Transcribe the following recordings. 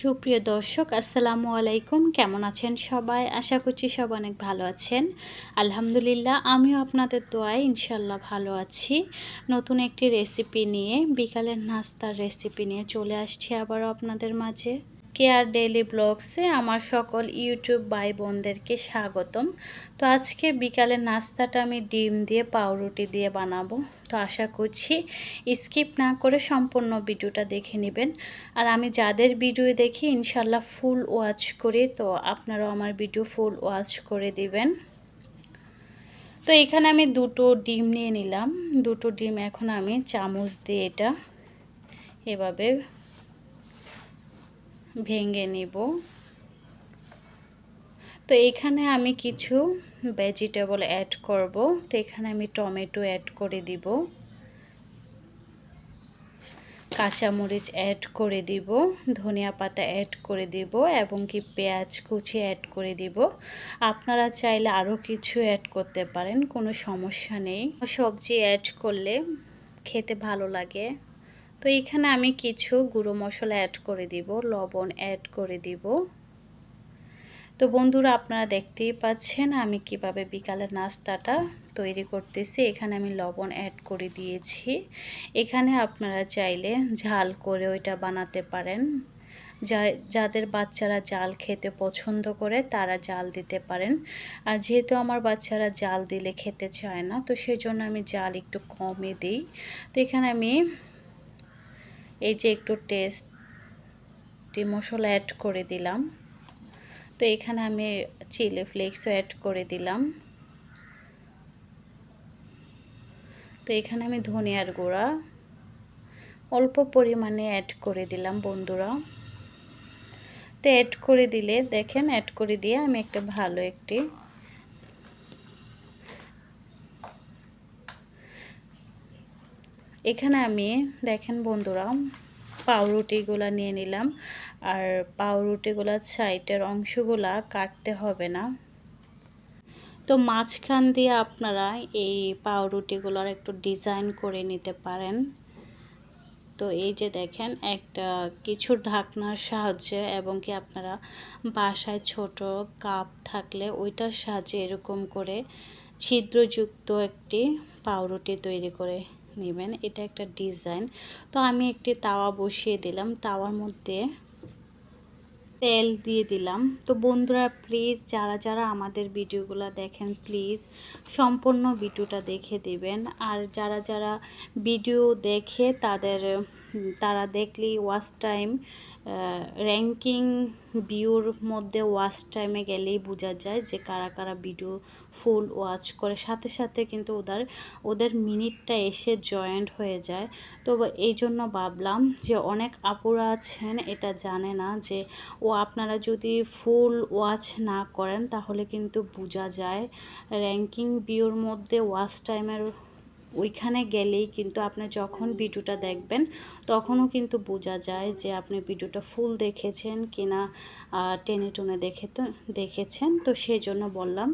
সুপ্রিয় দর্শক, আসসালামু আলাইকুম। কেমন আছেন সবাই? আশা করছি সব অনেক ভালো আছেন। আলহামদুলিল্লাহ, আমিও আপনাদের দোয়ায় ইনশাল্লাহ ভালো আছি। নতুন একটি রেসিপি নিয়ে, বিকালের নাস্তার রেসিপি নিয়ে চলে আসছি আবারও আপনাদের মাঝে। কেয়ার ডেইলি ব্লগসে আমার সকল ইউটিউব ভাই বোনদেরকে স্বাগতম। তো আজকে বিকালে নাস্তাটা আমি ডিম দিয়ে, পাউরুটি দিয়ে বানাবো। তো আশা করছি স্কিপ না করে সম্পূর্ণ ভিডিওটা দেখে নেবেন। আর আমি যাদের ভিডিও দেখি ইনশাল্লাহ ফুল ওয়াচ করি, তো আপনারাও আমার ভিডিও ফুল ওয়াচ করে দিবেন। তো এখানে আমি দুটো ডিম নিয়ে নিলাম। দুটো ডিম এখন আমি চামচ দিয়ে এটা এভাবে ভেঙে নিব। তো এখানে আমি কিছু ভেজিটেবল অ্যাড করব। তো এখানে আমি টমেটো অ্যাড করে দিব। কাঁচামরিচ অ্যাড করে দিব। ধনিয়া পাতা অ্যাড করে দিব এবং কি পেঁয়াজ কুচি অ্যাড করে দিব। আপনারা চাইলে আরও কিছু অ্যাড করতে পারেন, কোনো সমস্যা নেই। সবজি অ্যাড করলে খেতে ভালো লাগে। তো এখানে আমি কিছু গুঁড়ো মশলা অ্যাড করে দিব, লবণ অ্যাড করে দিব। তো বন্ধুরা আপনারা দেখতেই পাচ্ছেন আমি কীভাবে বিকালের নাস্তাটা তৈরি করতেছি। এখানে আমি লবণ অ্যাড করে দিয়েছি। এখানে আপনারা চাইলে ঝাল করে ওইটা বানাতে পারেন। যাদের বাচ্চারা জাল খেতে পছন্দ করে তারা জাল দিতে পারেন। আর যেহেতু আমার বাচ্চারা জাল দিলে খেতে চায় না, তো সেই জন্য আমি জাল একটু কমে দিই। তো এখানে আমি এই যে একটু টেস্ট মশলা অ্যাড করে দিলাম। তো এখানে আমি চিলি ফ্লেক্সও অ্যাড করে দিলাম। তো এখানে আমি ধনিয়ার গুঁড়া অল্প পরিমাণে অ্যাড করে দিলাম বন্ধুরা। তো অ্যাড করে দিলে, দেখেন অ্যাড করে দিয়ে আমি একটা ভালো একটি এখানে আমি, দেখেন বন্ধুরা, পাউরুটিগুলো নিয়ে নিলাম। আর পাউরুটিগুলোর সাইডের অংশগুলা কাটতে হবে না। তো মাঝখান দিয়ে আপনারা এই পাউরুটিগুলোর একটু ডিজাইন করে নিতে পারেন। তো এই যে দেখেন, একটা কিছু ঢাকনার সাহায্যে এবং কি আপনারা বাসায় ছোট কাপ থাকলে ওইটার সাহায্যে এরকম করে ছিদ্রযুক্ত একটি পাউরুটি তৈরি করে নেবেন, এটা একটা ডিজাইন। তো আমি একটি তাওয়া বসিয়ে দিলাম, তাওয়ার মধ্যে তেল দিয়ে দিলাম। তো বন্ধুরা প্লিজ যারা যারা আমাদের ভিডিওগুলো দেখেন প্লিজ সম্পূর্ণ ভিডিওটা দেখে দেবেন। আর যারা যারা ভিডিও দেখে, তাদের, তারা দেখলেই ওয়াচ টাইম র্যাঙ্কিং ভিউর মধ্যে ওয়াচ টাইমে গেলেই বোঝা যায় যে কারা কারা ভিডিও ফুল ওয়াচ করে। সাথে সাথে কিন্তু ওদের ওদের মিনিটটা এসে জয়েন্ট হয়ে যায়। তো এই জন্য ভাবলাম যে অনেক আপুরা আছেন, এটা জানে না যে ও আপনারা যদি ফুল ওয়াচ না করেন তাহলে কিন্তু বোঝা যায়। র্যাঙ্কিং ভিউর মধ্যে ওয়াচ টাইমের ওইখানে গেলেই কিন্তু আপনি যখন ভিডিওটা দেখবেন, তখনও কিন্তু বোঝা যায় যে আপনি ভিডিওটা ফুল দেখেছেন কিনা টেনে টুনে দেখে তো, দেখেছেন। তো সেই জন্য বললাম,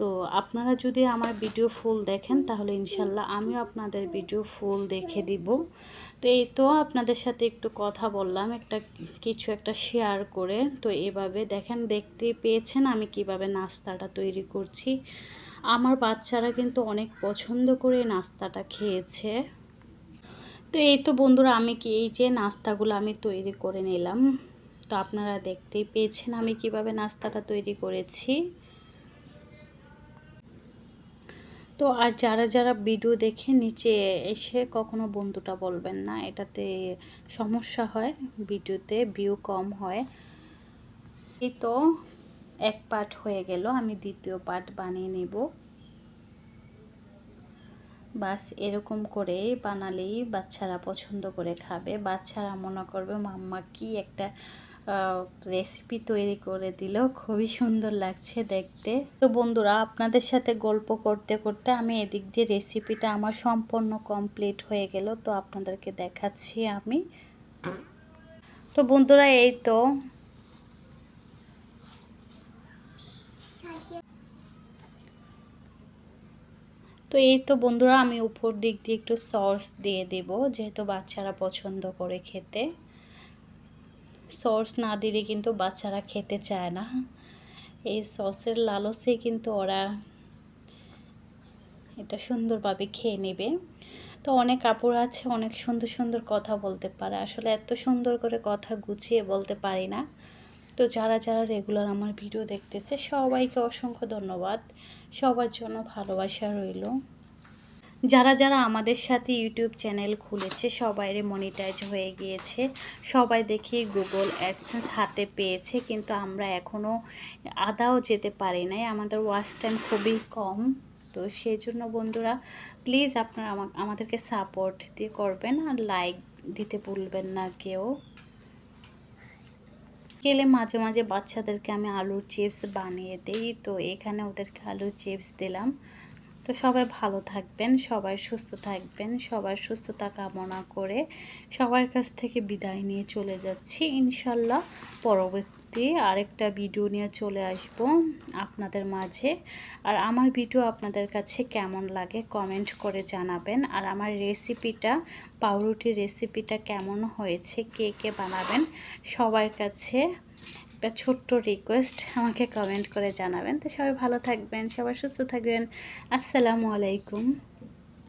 তো আপনারা যদি আমার ভিডিও ফুল দেখেন, তাহলে ইনশাল্লাহ আমিও আপনাদের ভিডিও ফুল দেখে দিব। তো এই তো আপনাদের সাথে একটু কথা বললাম, একটা কিছু একটা শেয়ার করে। তো এভাবে দেখেন, দেখতে পেয়েছেন আমি কীভাবে নাস্তাটা তৈরি করছি। আমার বাচ্চারা কিন্তু অনেক পছন্দ করে নাস্তাটা খেয়েছে। তো এই তো বন্ধুরা, আমি কি এই যে নাস্তাগুলো আমি তৈরি করে নিলাম, তো আপনারা দেখতেই পেয়েছেন আমি কীভাবে নাস্তাটা তৈরি করেছি। তো আর যারা যারা ভিডিও দেখে নিচে এসে কখনো বন্ধুটা বলবেন না, এটাতে সমস্যা হয়, ভিডিওতে ভিউ কম হয়। এই তো এক পার্ট হয়ে গেল, আমি দ্বিতীয় পার্ট বানিয়ে নেব। বাস এরকম করে বানালেই বাচ্চারা পছন্দ করে খাবে। বাচ্চারা মনে করবে, মাম্মা কি একটা রেসিপি তৈরি করে দিল, খুবই সুন্দর লাগছে দেখতে। তো বন্ধুরা, আপনাদের সাথে গল্প করতে করতে আমি এদিক দিয়ে রেসিপিটা আমার সম্পূর্ণ কমপ্লিট হয়ে গেল, তো আপনাদেরকে দেখাচ্ছি আমি। তো বন্ধুরা, এই তো তো এই তো বন্ধুরা আমি উপর দিক দিয়ে একটু সস দিয়ে দেব, যেহেতু বাচ্চারা পছন্দ করে খেতে। সস না দিলে কিন্তু বাচ্চারা খেতে চায় না। এই সসের লালসে কিন্তু ওরা এটা সুন্দরভাবে খেয়ে নেবে। তো অনেক কাপড় আছে, অনেক সুন্দর সুন্দর কথা বলতে পারে। আসলে এত সুন্দর করে কথা গুছিয়ে বলতে পারি না। তো যারা যারা রেগুলার আমার ভিডিও দেখতেছে, সবাইকে অসংখ্য ধন্যবাদ। সবার জন্য ভালোবাসা রইল। যারা যারা আমাদের সাথে ইউটিউব চ্যানেল খুলেছে, সবাইরে মনিটাইজ হয়ে গিয়েছে। সবাই দেখি গুগল অ্যাডসেন্স হাতে পেয়েছে, কিন্তু আমরা এখনও আদাও যেতে পারি নাই। আমাদের ওয়াচ টাইম খুবই কম। তো সেই জন্য বন্ধুরা প্লিজ আপনারা আমাদেরকে সাপোর্ট দিয়ে করবেন আর লাইক দিতে ভুলবেন না কেউ। গেলে মাঝে মাঝে বাচ্চাদেরকে আমি আলুর চিপস বানিয়ে দিই। তো এখানে ওদেরকে আলুর চিপস দিলাম। তো সবাই ভালো থাকবেন, সবাই সুস্থ থাকবেন, সবার সুস্থতা কামনা করে সবার কাছ থেকে বিদায় নিয়ে চলে যাচ্ছি। ইনশাল্লাহ পরবর্তী আরেকটা ভিডিও নিয়ে চলে আসব আপনাদের মাঝে। আর আমার ভিডিও আপনাদের কাছে কেমন লাগে কমেন্ট করে জানাবেন। আর আমার রেসিপিটা, পাউরুটির রেসিপিটা কেমন হয়েছে, কে কে বানাবেন, সবার কাছে একটা ছোট্ট রিকোয়েস্ট আমাকে কমেন্ট করে জানাবেন। তো সবাই ভালো থাকবেন, সবাই সুস্থ থাকবেন। আসসালামু আলাইকুম।